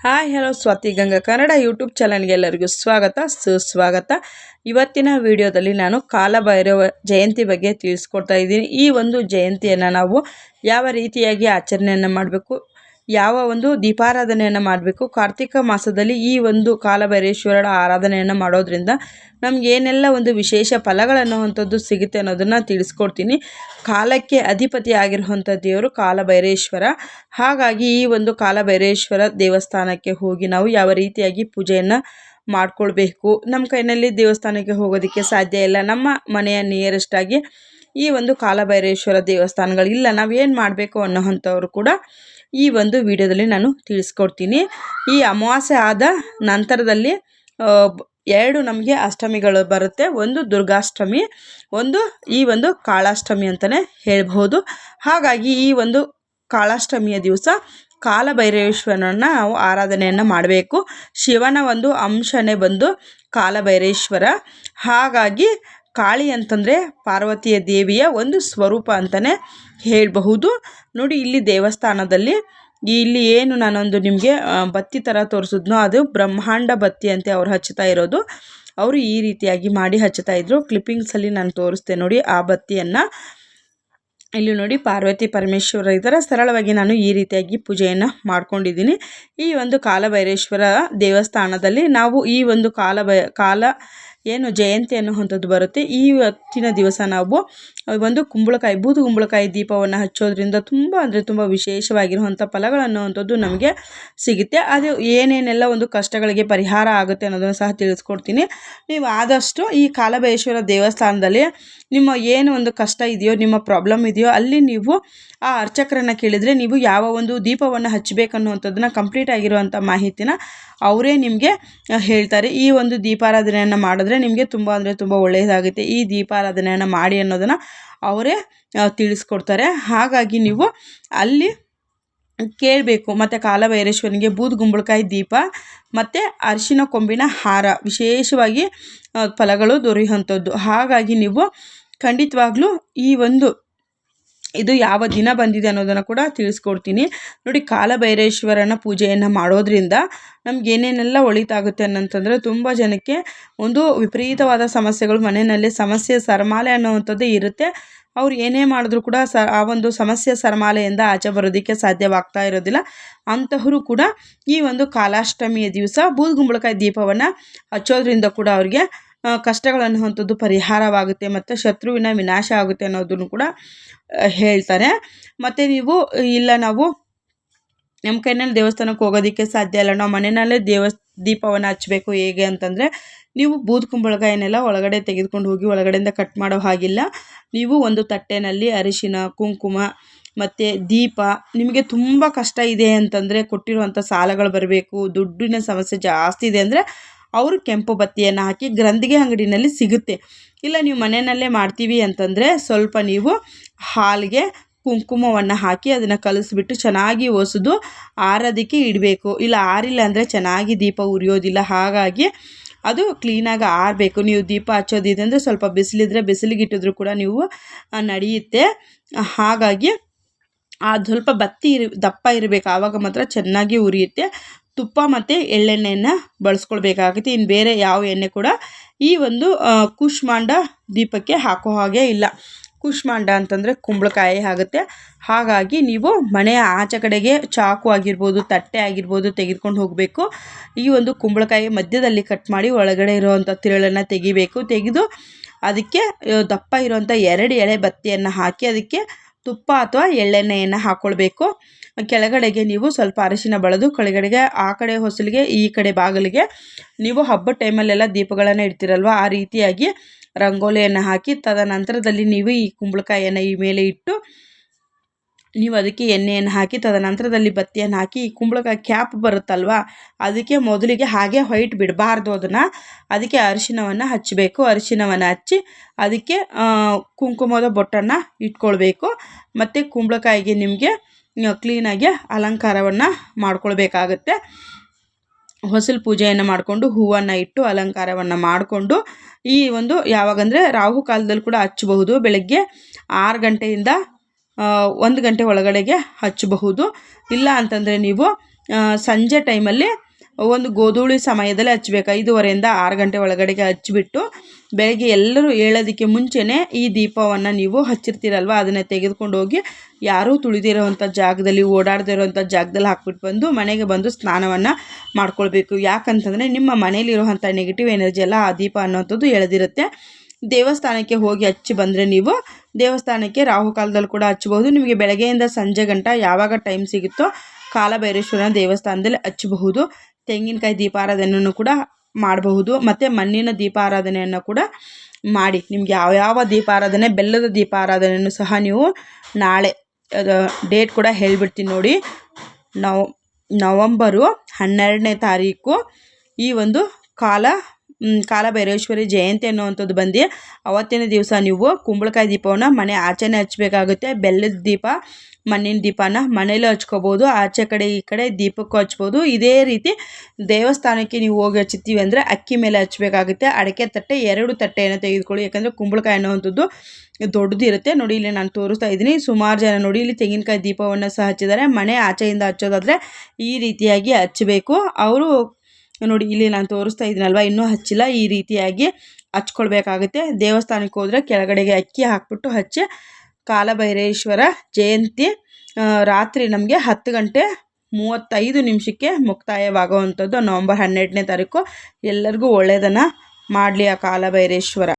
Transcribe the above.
Hi, hello, Swathi Ganga Kannada YouTube ಚಾನಲ್ಗೆ ಎಲ್ಲರಿಗೂ ಸ್ವಾಗತ, ಸುಸ್ವಾಗತ. ಇವತ್ತಿನ ವಿಡಿಯೋದಲ್ಲಿ ನಾನು ಕಾಲಭೈರವ ಜಯಂತಿ ಬಗ್ಗೆ ತಿಳಿಸ್ಕೊಡ್ತಾ ಇದ್ದೀನಿ. ಈ ಒಂದು ಜಯಂತಿಯನ್ನು ನಾವು ಯಾವ ರೀತಿಯಾಗಿ ಆಚರಣೆಯನ್ನು ಮಾಡಬೇಕು ಯಾವ ಒಂದು ದೀಪಾರಾಧನೆಯನ್ನು ಮಾಡಬೇಕು? ಕಾರ್ತಿಕ ಮಾಸದಲ್ಲಿ ಈ ಒಂದು ಕಾಲಭೈರೇಶ್ವರರ ಆರಾಧನೆಯನ್ನು ಮಾಡೋದ್ರಿಂದ ನಮ್ಗೆ ಏನೆಲ್ಲ ಒಂದು ವಿಶೇಷ ಫಲಗಳನ್ನುವಂಥದ್ದು ಸಿಗುತ್ತೆ ಅನ್ನೋದನ್ನು ತಿಳಿಸ್ಕೊಡ್ತೀನಿ. ಕಾಲಕ್ಕೆ ಅಧಿಪತಿ ಆಗಿರುವಂಥ ದೇವರು ಕಾಲಭೈರೇಶ್ವರ. ಹಾಗಾಗಿ ಈ ಒಂದು ಕಾಲಭೈರೇಶ್ವರ ದೇವಸ್ಥಾನಕ್ಕೆ ಹೋಗಿ ನಾವು ಯಾವ ರೀತಿಯಾಗಿ ಪೂಜೆಯನ್ನು ಮಾಡಿಕೊಳ್ಬೇಕು? ನಮ್ಮ ಕೈನಲ್ಲಿ ದೇವಸ್ಥಾನಕ್ಕೆ ಹೋಗೋದಕ್ಕೆ ಸಾಧ್ಯ ಇಲ್ಲ. ನಮ್ಮ ಮನೆಯ ನಿಯರೆಸ್ಟಾಗಿ ಈ ಒಂದು ಕಾಲಭೈರೇಶ್ವರ ದೇವಸ್ಥಾನಗಳಿಲ್ಲ ನಾವೇನು ಮಾಡಬೇಕು ಅನ್ನೋವಂಥವ್ರು ಕೂಡ ಈ ಒಂದು ವಿಡಿಯೋದಲ್ಲಿ ನಾನು ತಿಳಿಸ್ಕೊಡ್ತೀನಿ. ಈ ಅಮಾವಾಸ್ಯೆ ಆದ ನಂತರದಲ್ಲಿ ಎರಡು ನಮಗೆ ಅಷ್ಟಮಿಗಳು ಬರುತ್ತೆ. ಒಂದು ದುರ್ಗಾಷ್ಟಮಿ, ಒಂದು ಈ ಒಂದು ಕಾಳಾಷ್ಟಮಿ ಅಂತಲೇ ಹೇಳ್ಬೋದು ಹಾಗಾಗಿ ಈ ಒಂದು ಕಾಳಾಷ್ಟಮಿಯ ದಿವಸ ಕಾಲಭೈರೇಶ್ವರನನ್ನು ನಾವು ಆರಾಧನೆಯನ್ನು ಮಾಡಬೇಕು. ಶಿವನ ಒಂದು ಅಂಶನೇ ಬಂದು ಕಾಲಭೈರೇಶ್ವರ. ಹಾಗಾಗಿ ಕಾಳಿ ಅಂತಂದರೆ ಪಾರ್ವತಿಯ ದೇವಿಯ ಒಂದು ಸ್ವರೂಪ ಅಂತಲೇ ಹೇಳಬಹುದು. ನೋಡಿ, ಇಲ್ಲಿ ದೇವಸ್ಥಾನದಲ್ಲಿ ಇಲ್ಲಿ ಏನು ನಾನೊಂದು ನಿಮಗೆ ಬತ್ತಿ ಥರ ತೋರಿಸಿದ್ನೋ, ಅದು ಬ್ರಹ್ಮಾಂಡ ಬತ್ತಿ ಅಂತ ಅವ್ರು ಹಚ್ಚುತ್ತಾ ಇರೋದು. ಅವರು ಈ ರೀತಿಯಾಗಿ ಮಾಡಿ ಹಚ್ಚುತ್ತಾ ಇದ್ರು. ಕ್ಲಿಪ್ಪಿಂಗ್ಸಲ್ಲಿ ನಾನು ತೋರಿಸ್ತೆ ನೋಡಿ ಆ ಬತ್ತಿಯನ್ನು. ಇಲ್ಲಿ ನೋಡಿ ಪಾರ್ವತಿ ಪರಮೇಶ್ವರ ಇದರ ಸರಳವಾಗಿ ನಾನು ಈ ರೀತಿಯಾಗಿ ಪೂಜೆಯನ್ನು ಮಾಡ್ಕೊಂಡಿದ್ದೀನಿ. ಈ ಒಂದು ಕಾಲಭೈರೇಶ್ವರ ದೇವಸ್ಥಾನದಲ್ಲಿ ನಾವು ಈ ಒಂದು ಕಾಲ ಕಾಲ ಏನು ಜಯಂತಿ ಅನ್ನುವಂಥದ್ದು ಬರುತ್ತೆ. ಈ ಹೊತ್ತಿನ ದಿವಸ ನಾವು ಒಂದು ಕುಂಬಳಕಾಯಿ, ಬೂದು ಕುಂಬಳಕಾಯಿ ದೀಪವನ್ನು ಹಚ್ಚೋದ್ರಿಂದ ತುಂಬ ಅಂದರೆ ತುಂಬ ವಿಶೇಷವಾಗಿರುವಂಥ ಫಲಗಳನ್ನುವಂಥದ್ದು ನಮಗೆ ಸಿಗುತ್ತೆ. ಅದು ಏನೇನೆಲ್ಲ ಒಂದು ಕಷ್ಟಗಳಿಗೆ ಪರಿಹಾರ ಆಗುತ್ತೆ ಅನ್ನೋದನ್ನು ಸಹ ತಿಳಿಸ್ಕೊಡ್ತೀನಿ. ನೀವು ಆದಷ್ಟು ಈ ಕಾಲಭೈಶ್ವರ ದೇವಸ್ಥಾನದಲ್ಲಿ ನಿಮ್ಮ ಏನು ಒಂದು ಕಷ್ಟ ಇದೆಯೋ, ನಿಮ್ಮ ಪ್ರಾಬ್ಲಮ್ ಇದೆಯೋ, ಅಲ್ಲಿ ನೀವು ಆ ಅರ್ಚಕರನ್ನು ಕೇಳಿದರೆ ನೀವು ಯಾವ ಒಂದು ದೀಪವನ್ನು ಹಚ್ಚಬೇಕನ್ನುವಂಥದ್ದನ್ನ ಕಂಪ್ಲೀಟ್ ಆಗಿರುವಂಥ ಮಾಹಿತಿನ ಅವರೇ ನಿಮಗೆ ಹೇಳ್ತಾರೆ. ಈ ಒಂದು ದೀಪಾರಾಧನೆಯನ್ನು ಮಾಡಿದ್ರೆ ನಿಮಗೆ ತುಂಬ ಅಂದರೆ ತುಂಬ ಒಳ್ಳೆಯದಾಗುತ್ತೆ ಈ ದೀಪಾರಾಧನೆಯನ್ನು ಮಾಡಿ ಅನ್ನೋದನ್ನು ಅವರೇ ತಿಳಿಸ್ಕೊಡ್ತಾರೆ. ಹಾಗಾಗಿ ನೀವು ಅಲ್ಲಿ ಕೇಳಬೇಕು. ಮತ್ತು ಕಾಲಭೈರೇಶ್ವರನಿಗೆ ಬೂದುಗುಂಬಳಕಾಯಿ ದೀಪ, ಮತ್ತು ಅರಿಶಿನ ಕೊಂಬಿನ ಹಾರ, ವಿಶೇಷವಾಗಿ ಫಲಗಳು ದೊರೆಯುವಂಥದ್ದು. ಹಾಗಾಗಿ ನೀವು ಖಂಡಿತವಾಗ್ಲೂ ಈ ಒಂದು ಇದು ಯಾವ ದಿನ ಬಂದಿದೆ ಅನ್ನೋದನ್ನು ಕೂಡ ತಿಳಿಸ್ಕೊಡ್ತೀನಿ. ನೋಡಿ, ಕಾಲಭೈರೇಶ್ವರನ ಪೂಜೆಯನ್ನು ಮಾಡೋದ್ರಿಂದ ನಮ್ಗೆ ಏನೇನೆಲ್ಲ ಒಳಿತಾಗುತ್ತೆ ಅನ್ನಂತಂದರೆ ತುಂಬ ಜನಕ್ಕೆ ಒಂದು ವಿಪರೀತವಾದ ಸಮಸ್ಯೆಗಳು, ಮನೆಯಲ್ಲಿ ಸಮಸ್ಯೆ, ಸರಮಾಲೆ ಅನ್ನುವಂಥದ್ದು ಇರುತ್ತೆ. ಅವ್ರು ಏನೇ ಮಾಡಿದ್ರು ಕೂಡ ಸ, ಆ ಒಂದು ಸಮಸ್ಯೆ, ಸರಮಾಲೆಯಿಂದ ಆಚೆ ಬರೋದಕ್ಕೆ ಸಾಧ್ಯವಾಗ್ತಾ ಇರೋದಿಲ್ಲ. ಅಂತಹವರು ಕೂಡ ಈ ಒಂದು ಕಾಲಾಷ್ಟಮಿಯ ದಿವಸ ಬೂದುಗುಂಬಳಕಾಯಿ ದೀಪವನ್ನು ಹಚ್ಚೋದ್ರಿಂದ ಕೂಡ ಅವ್ರಿಗೆ ಕಷ್ಟಗಳನ್ನುವಂಥದ್ದು ಪರಿಹಾರವಾಗುತ್ತೆ ಮತ್ತು ಶತ್ರುವಿನ ವಿನಾಶ ಆಗುತ್ತೆ ಅನ್ನೋದನ್ನು ಕೂಡ ಹೇಳ್ತಾರೆ. ಮತ್ತು ನೀವು, ಇಲ್ಲ ನಾವು ನಮ್ಮ ಕೈನಲ್ಲಿ ದೇವಸ್ಥಾನಕ್ಕೆ ಹೋಗೋದಕ್ಕೆ ಸಾಧ್ಯ ಇಲ್ಲ. ನಾವು ಮನೆಯಲ್ಲೇ ದೇವ ದೀಪವನ್ನು ಹಚ್ಚಬೇಕು ಹೇಗೆ ಅಂತಂದರೆ, ನೀವು ಬೂದು ಕುಂಬಳಕಾಯಿನೆಲ್ಲ ಒಳಗಡೆ ತೆಗೆದುಕೊಂಡು ಹೋಗಿ ಒಳಗಡೆಯಿಂದ ಕಟ್ ಮಾಡೋ ಹಾಗಿಲ್ಲ. ನೀವು ಒಂದು ತಟ್ಟೆನಲ್ಲಿ ಅರಿಶಿನ, ಕುಂಕುಮ ಮತ್ತು ದೀಪ, ನಿಮಗೆ ತುಂಬ ಕಷ್ಟ ಇದೆ ಅಂತಂದರೆ ಕೊಟ್ಟಿರುವಂಥ ಸಾಲಗಳು ಬರಬೇಕು. ದುಡ್ಡಿನ ಸಮಸ್ಯೆ ಜಾಸ್ತಿ ಇದೆ ಅಂದರೆ ಅವರು ಕೆಂಪು ಬತ್ತಿಯನ್ನು ಹಾಕಿ ಗ್ರಂಥಿಗೆ ಅಂಗಡಿನಲ್ಲಿ ಸಿಗುತ್ತೆ. ಇಲ್ಲ, ನೀವು ಮನೆಯಲ್ಲೇ ಮಾಡ್ತೀವಿ ಅಂತಂದರೆ ಸ್ವಲ್ಪ ನೀವು ಹಾಲಿಗೆ ಕುಂಕುಮವನ್ನು ಹಾಕಿ ಅದನ್ನು ಕಲಸಿಬಿಟ್ಟು ಚೆನ್ನಾಗಿ ಒಸೆದು ಆರೋದಕ್ಕೆ ಇಡಬೇಕು. ಇಲ್ಲ, ಆರಿಲ್ಲ ಅಂದರೆ ಚೆನ್ನಾಗಿ ದೀಪ ಉರಿಯೋದಿಲ್ಲ. ಹಾಗಾಗಿ ಅದು ಕ್ಲೀನಾಗಿ ಆರಬೇಕು. ನೀವು ದೀಪ ಹಚ್ಚೋದಿದೆ ಅಂದರೆ ಸ್ವಲ್ಪ ಬಿಸಿಲಿದ್ರೆ ಬಿಸಿಲಿಗೆ ಇಟ್ಟಿದ್ರು ಕೂಡ ನೀವು ನಡೆಯುತ್ತೆ. ಹಾಗಾಗಿ ಆ, ಸ್ವಲ್ಪ ಬತ್ತಿ ಇರ ದಪ್ಪ ಇರಬೇಕು. ಆವಾಗ ಮಾತ್ರ ಚೆನ್ನಾಗಿ ಉರಿಯುತ್ತೆ. ತುಪ್ಪ ಮತ್ತು ಎಳ್ಳೆಣ್ಣೆಯನ್ನು ಬಳಸ್ಕೊಳ್ಬೇಕಾಗುತ್ತೆ. ಇನ್ನು ಬೇರೆ ಯಾವ ಎಣ್ಣೆ ಕೂಡ ಈ ಒಂದು ಕುಷ್ಮಾಂಡ ದೀಪಕ್ಕೆ ಹಾಕೋ ಹಾಗೆ ಇಲ್ಲ. ಕುಷ್ಮಾಂಡ ಅಂತಂದರೆ ಕುಂಬಳಕಾಯಿ ಆಗುತ್ತೆ. ಹಾಗಾಗಿ ನೀವು ಮನೆಯ ಆಚೆ ಕಡೆಗೆ ಚಾಕು ಆಗಿರ್ಬೋದು, ತಟ್ಟೆ ಆಗಿರ್ಬೋದು ತೆಗೆದುಕೊಂಡು ಹೋಗಬೇಕು. ಈ ಒಂದು ಕುಂಬಳಕಾಯಿ ಮಧ್ಯದಲ್ಲಿ ಕಟ್ ಮಾಡಿ ಒಳಗಡೆ ಇರುವಂಥ ತಿರುಳನ್ನು ತೆಗಿಬೇಕು. ತೆಗೆದು ಅದಕ್ಕೆ ದಪ್ಪ ಇರುವಂಥ ಎರಡು ಎಳೆ ಬತ್ತಿಯನ್ನು ಹಾಕಿ ಅದಕ್ಕೆ ತುಪ್ಪ ಅಥವಾ ಎಳ್ಳೆಣ್ಣೆಯನ್ನು ಹಾಕ್ಕೊಳ್ಬೇಕು ಕೆಳಗಡೆಗೆ ನೀವು ಸ್ವಲ್ಪ ಅರಿಶಿನ ಬಳದು ಕೆಳಗಡೆಗೆ ಆ ಕಡೆ ಹೊಸಲಿಗೆ, ಈ ಕಡೆ ಬಾಗಿಲಿಗೆ. ನೀವು ಹಬ್ಬದ ಟೈಮಲ್ಲೆಲ್ಲ ದೀಪಗಳನ್ನು ಇಡ್ತೀರಲ್ವ? ಆ ರೀತಿಯಾಗಿ ರಂಗೋಲಿಯನ್ನು ಹಾಕಿ ತದನಂತರದಲ್ಲಿ ನೀವು ಈ ಕುಂಬಳಕಾಯಿಯನ್ನು ಈ ಮೇಲೆ ಇಟ್ಟು ನೀವು ಅದಕ್ಕೆ ಎಣ್ಣೆಯನ್ನು ಹಾಕಿ, ತದನಂತರದಲ್ಲಿ ಬತ್ತಿಯನ್ನು ಹಾಕಿ ಕುಂಬಳಕಾಯಿ ಕ್ಯಾಪ್ ಬರುತ್ತಲ್ವ ಅದಕ್ಕೆ ಮೊದಲಿಗೆ ಹಾಗೆ ವೈಟ್ ಬಿಡಬಾರ್ದು ಅದನ್ನು. ಅದಕ್ಕೆ ಅರಿಶಿನವನ್ನು ಹಚ್ಚಬೇಕು ಅರಿಶಿನವನ್ನು ಹಚ್ಚಿ ಅದಕ್ಕೆ ಕುಂಕುಮದ ಬೊಟ್ಟನ್ನು ಇಟ್ಕೊಳ್ಬೇಕು. ಮತ್ತು ಕುಂಬಳಕಾಯಿಗೆ ನಿಮಗೆ ಕ್ಲೀನಾಗಿ ಅಲಂಕಾರವನ್ನು ಮಾಡ್ಕೊಳ್ಬೇಕಾಗತ್ತೆ. ಹೊಸಲು ಪೂಜೆಯನ್ನು ಮಾಡಿಕೊಂಡು ಹೂವನ್ನು ಇಟ್ಟು ಅಲಂಕಾರವನ್ನು ಮಾಡಿಕೊಂಡು, ಈ ಒಂದು ಯಾವಾಗಂದರೆ ರಾಹು ಕಾಲದಲ್ಲಿ ಕೂಡ ಹಚ್ಚಬಹುದು. ಬೆಳಗ್ಗೆ ಆರು ಗಂಟೆಯಿಂದ ಒಂದು ಗಂಟೆ ಒಳಗಡೆಗೆ ಹಚ್ಚಬಹುದು. ಇಲ್ಲ ಅಂತಂದರೆ ನೀವು ಸಂಜೆ ಟೈಮಲ್ಲಿ ಒಂದು ಗೋಧೂಳಿ ಸಮಯದಲ್ಲಿ ಹಚ್ಬೇಕು ಐದೂವರೆಯಿಂದ ಆರು ಗಂಟೆ ಒಳಗಡೆಗೆ ಹಚ್ಚಿಬಿಟ್ಟು ಬೆಳಗ್ಗೆ ಎಲ್ಲರೂ ಹೇಳೋದಕ್ಕೆ ಮುಂಚೆನೇ ಈ ದೀಪವನ್ನು ನೀವು ಹಚ್ಚಿರ್ತೀರಲ್ವ? ಅದನ್ನು ತೆಗೆದುಕೊಂಡು ಹೋಗಿ ಯಾರೂ ತುಳಿದಿರೋವಂಥ ಜಾಗದಲ್ಲಿ ಓಡಾಡದಿರೋವಂಥ ಜಾಗದಲ್ಲಿ ಹಾಕ್ಬಿಟ್ಟು ಬಂದು ಮನೆಗೆ ಬಂದು ಸ್ನಾನವನ್ನು ಮಾಡ್ಕೊಳ್ಬೇಕು. ಯಾಕಂತಂದರೆ ನಿಮ್ಮ ಮನೇಲಿರುವಂಥ ನೆಗೆಟಿವ್ ಎನರ್ಜಿ ಎಲ್ಲ ಆ ದೀಪ ಅನ್ನೋಂಥದ್ದು ಎಳೆದಿರುತ್ತೆ. ದೇವಸ್ಥಾನಕ್ಕೆ ಹೋಗಿ ಹಚ್ಚಿ ಬಂದರೆ ನೀವು ದೇವಸ್ಥಾನಕ್ಕೆ ರಾಹುಕಾಲದಲ್ಲಿ ಕೂಡ ಹಚ್ಚಬಹುದು. ನಿಮಗೆ ಬೆಳಗ್ಗೆಯಿಂದ ಸಂಜೆ ಗಂಟ ಯಾವಾಗ ಟೈಮ್ ಸಿಗುತ್ತೋ ಕಾಲಭೈರೇಶ್ವರನ ದೇವಸ್ಥಾನದಲ್ಲಿ ಹಚ್ಚಬಹುದು. ತೆಂಗಿನಕಾಯಿ ದೀಪಾರಾಧನೆಯನ್ನು ಕೂಡ ಮಾಡಬಹುದು. ಮತ್ತು ಮಣ್ಣಿನ ದೀಪಾರಾಧನೆಯನ್ನು ಕೂಡ ಮಾಡಿ. ನಿಮ್ಗೆ ಯಾವ್ಯಾವ ದೀಪಾರಾಧನೆ, ಬೆಲ್ಲದ ದೀಪಾರಾಧನೆಯನ್ನು ಸಹ ನೀವು ನಾಳೆ ಡೇಟ್ ಕೂಡ ಹೇಳಿಬಿಡ್ತೀನಿ ನೋಡಿ. ನವ, ನವಂಬರು ಹನ್ನೆರಡನೇ ತಾರೀಕು ಈ ಒಂದು ಕಾಲ ಕಾಲಭೈರೇಶ್ವರಿ ಜಯಂತಿ ಅನ್ನುವಂಥದ್ದು ಬಂದು ಅವತ್ತಿನ ದಿವಸ ನೀವು ಕುಂಬಳಕಾಯಿ ದೀಪವನ್ನು ಮನೆ ಆಚೆನೇ ಹಚ್ಚಬೇಕಾಗುತ್ತೆ. ಬೆಲ್ಲದ ದೀಪ, ಮಣ್ಣಿನ ದೀಪನ ಮನೇಲೂ ಹಚ್ಕೋಬೋದು, ಆಚೆ ಕಡೆ ಈ ಕಡೆ ದೀಪಕ್ಕೂ ಹಚ್ಬೋದು. ಇದೇ ರೀತಿ ದೇವಸ್ಥಾನಕ್ಕೆ ನೀವು ಹೋಗಿ ಹಚ್ಚುತ್ತೀವಿ ಅಂದರೆ ಅಕ್ಕಿ ಮೇಲೆ ಹಚ್ಚಬೇಕಾಗುತ್ತೆ. ಅಡಿಕೆ ತಟ್ಟೆ, ಎರಡು ತಟ್ಟೆಯನ್ನು ತೆಗೆದುಕೊಳ್ಳಿ. ಯಾಕಂದರೆ ಕುಂಬಳಕಾಯಿ ಅನ್ನುವಂಥದ್ದು ದೊಡ್ಡದಿರುತ್ತೆ ನೋಡಿ, ಇಲ್ಲಿ ನಾನು ತೋರಿಸ್ತಾ ಇದ್ದೀನಿ. ಸುಮಾರು ಜನ ನೋಡಿ, ಇಲ್ಲಿ ತೆಂಗಿನಕಾಯಿ ದೀಪವನ್ನು ಸಹ ಹಚ್ಚಿದ್ದಾರೆ. ಮನೆ ಆಚೆಯಿಂದ ಹಚ್ಚೋದಾದರೆ ಈ ರೀತಿಯಾಗಿ ಹಚ್ಚಬೇಕು. ಅವರು ನೋಡಿ, ಇಲ್ಲಿ ನಾನು ತೋರಿಸ್ತಾ ಇದ್ದೀನಲ್ವ? ಇನ್ನೂ ಹಚ್ಚಿಲ್ಲ. ಈ ರೀತಿಯಾಗಿ ಹಚ್ಕೊಳ್ಬೇಕಾಗುತ್ತೆ. ದೇವಸ್ಥಾನಕ್ಕೆ ಹೋದರೆ ಕೆಳಗಡೆಗೆ ಅಕ್ಕಿ ಹಾಕ್ಬಿಟ್ಟು ಹಚ್ಚಿ, ಕಾಲಭೈರೇಶ್ವರ ಜಯಂತಿ ರಾತ್ರಿ ನಮಗೆ ಹತ್ತು ಗಂಟೆ ಮೂವತ್ತೈದು ನಿಮಿಷಕ್ಕೆ ಮುಕ್ತಾಯವಾಗುವಂಥದ್ದು. ನವಂಬರ್ ಹನ್ನೆರಡನೇ ತಾರೀಕು. ಎಲ್ಲರಿಗೂ ಒಳ್ಳೆಯದನ್ನು ಮಾಡಲಿ ಆ ಕಾಲಭೈರೇಶ್ವರ.